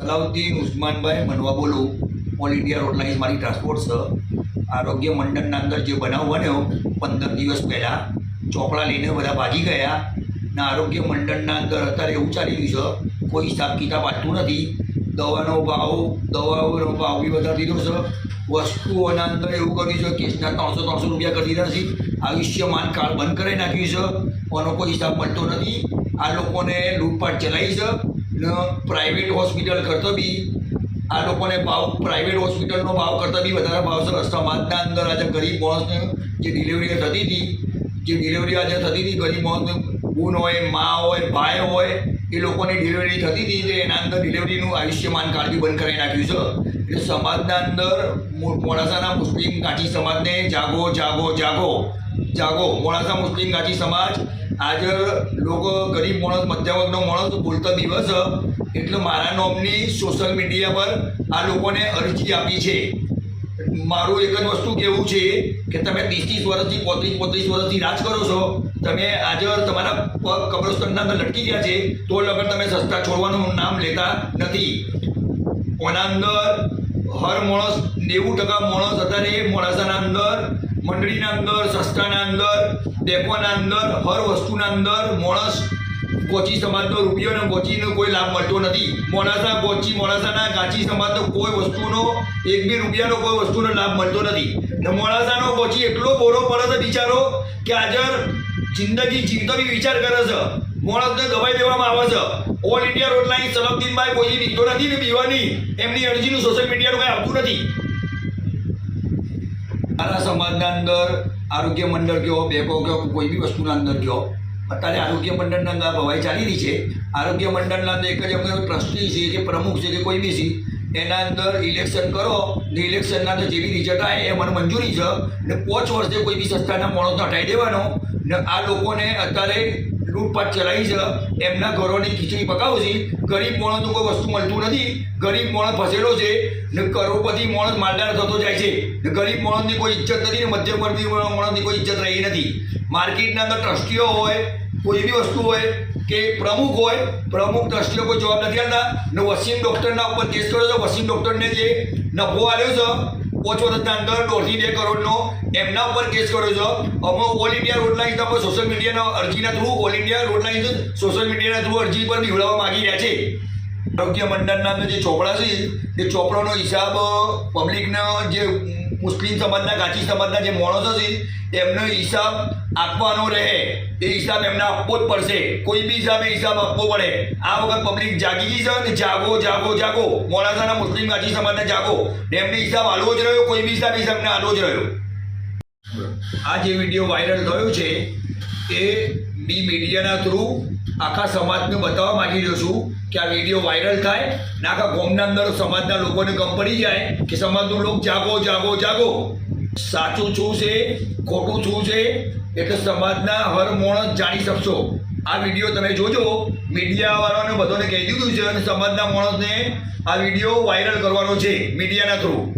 સલાઉદ્દીન ઉસ્માનભાઈ મનવા બોલું all India road lines મારી ટ્રાન્સપોર્ટ છે આરોગ્ય મંડળના અંદર જે બનાવ બન્યો, પંદર દિવસ પહેલાં ચોપડા લઈને બધા ભાગી ગયા ને આરોગ્ય મંડળના અંદર અત્યારે એવું ચાલી રહ્યું છે, કોઈ હિસાબ કિતાબ આપતું નથી. દવાનો ભાવ, દવાઓનો ભાવ બી વધારી દીધો છે વસ્તુઓના અંદર એવું કર્યું છે, કેસના ત્રણસો ત્રણસો રૂપિયા કરી દીધા છે. આયુષ્યમાન કાર્ડ બંધ કરી નાખ્યું છે. આનો કોઈ હિસાબ મળતો નથી. આ લોકોને લૂંટપાટ ચલાવી છે. ને પ્રાઇવેટ હોસ્પિટલ કરતો બી. આ લોકોને ભાવ પ્રાઇવેટ હોસ્પિટલનો ભાવ કરતાં બી વધારે ભાવ છે. સમાજના અંદર આજે ગરીબ માણસને જે ડિલિવરી થતી હતી, જે ડિલિવરી આજે થતી હતી ગરીબ માણસને, બૂન હોય, મા હોય, ભાઈ હોય, એ લોકોની ડિલિવરી થતી હતી તે એના અંદર ડિલિવરીનું આયુષ્યમાન કાર્ડ બંધ કરાવી નાખ્યું છે. એટલે સમાજના અંદર મોડાસાના મુસ્લિમ ગાંઠી સમાજને જાગો જાગો જાગો જાગો. મોડાસા મુસ્લિમ ગાંઠી સમાજ આજે લોકો ગરીબ માણસ મધ્યમ વર્ગનો માણસ બોલતો દિવસ, એટલે મારા નોમની સોશિયલ મીડિયા પર આ લોકોને અરજી આપી છે. મારું એક જ વસ્તુ કહેવું છે કે તમે ત્રીસ ત્રીસ વર્ષથી પોત્રીસ પોત્રીસ વર્ષથી રાજ કરો છો, તમે આજે તમારા પગ કબ્રસ્તાનના અંદર લટકી ગયા છે, તો લગન તમે સસ્તા છોડવાનું નામ લેતા નથી. ઓના અંદર હર માણસ, નેવું ટકા માણસ અત્યારે મોડાસાના અંદર, મંડળીના અંદર સસ્તાના અંદર ડેપોના અંદર, હર વસ્તુના અંદર માણસ ગોચી સમાજનો રૂપિયો અને ગોચીનો કોઈ લાભ મળતો નથી. મોડાસા ગોચી, મોડાસાના ગાચી સમાજનો કોઈ વસ્તુનો, એક બે રૂપિયાનો કોઈ વસ્તુનો લાભ મળતો નથી. ને મોડાસાનો ગોચી એટલો બોરો પડે છે બિચારો કે આજે જિંદગી જીવતો બી વિચાર કરે છે. મોણસને દબાઈ દેવામાં આવે છે. ઓલ ઇન્ડિયા રોડ લાઈન સલમદીનભાઈ કોઈ દીધો નથી ને પીવાની. એમની અરજીનું સોશિયલ મીડિયાનું કાંઈ આવતું નથી. મારા સમાજના અંદર આરોગ્ય મંડળ કહો બેંકો કહો કોઈ બી વસ્તુના અંદર કહો. અત્યારે આરોગ્ય મંડળના અંદર ભવાઈ ચાલી રહી છે. આરોગ્ય મંડળના અંદર એક જ અમે ટ્રસ્ટી છે કે પ્રમુખ છે કે કોઈ બી છે. એના અંદર ઇલેક્શન કરો, ને ઇલેક્શનના અંદર જેવી રિઝલ્ટ આવે એ મને મંજૂરી છે. ને પાંચ વર્ષે કોઈ બી સંસ્થાના માણસને હટાવી દેવાનો. ને આ લોકોને અત્યારે લૂંટપાટ ચલાવી છે. એમના ઘરોની ખીચડી પકાવું છે. ગરીબ માણસનું કોઈ વસ્તુ મળતું નથી. ગરીબ માણસ ફસેલો છે. ને કરોડપતિ માણસ માલદાર થતો જાય છે. ને ગરીબ માણસની કોઈ ઇજ્જત નથી ને મધ્યમવર્ગી માણસની કોઈ ઇજ્જત રહી નથી. માર્કેટના અંદર ટ્રસ્ટીઓ હોય કોઈ એવી વસ્તુ હોય કે પ્રમુખ હોય, પ્રમુખ ટ્રસ્ટીઓ કોઈ જવાબ નથી આપતા. ને વસીમ ડૉક્ટરના ઉપર કેસ કર્યો છે. વસીમ ડૉક્ટરને જે નફો આવ્યો છે, પાંચ વર્ષના અંદર દોઢથી બે કરોડનો, એમના ઉપર કેસ કર્યો છે. અમે all India road lines social મીડિયાના અરજીના through all India road social મીડિયાના થ્રુ અરજી પર નિવડાવવા માંગી રહ્યા છે. આરોગ્ય મંડળના જે ચોપડા છે, એ ચોપડાનો હિસાબ પબ્લિકના જે મુસ્લિમ સમાજના કાચી સમાજના જે માણસો છે, એમનો હિસાબ આપવાનો રહે. એ હિસાબ એમને આપવો જ પડશે. કોઈ બી હિસાબે હિસાબ આપવો પડે. આ વખત પબ્લિક જાગી ગઈ છે ને જાગો જાગો જાગો. મોડાસાના મુસ્લિમ કાચી સમાજને જાગો. એમને હિસાબ આલો જ રહ્યો, કોઈ બી હિસાબ હિસાબને આલવો જ રહ્યો. આ જે વીડિયો વાયરલ થયો છે, એ બી મીડિયાના થ્રુ આખા સમાજને બતાવવા માંગી રહ્યો છું. કે આ વીડિયો વાયરલ થાય ના આખા ગોમના અંદર સમાજના લોકોને ગમ પડી જાય કે સમાજનું લોક જાગો જાગો જાગો. સાચું શું છે? ખોટું શું છે? એટલે સમાજના હર મોણસ જાણી શકશો. આ વીડિયો તમે જોજો. મીડિયાવાળાને બધાને કહી દીધું છે અને સમાજના માણસને આ વીડિયો વાયરલ કરવાનો છે મીડિયાના થ્રુ.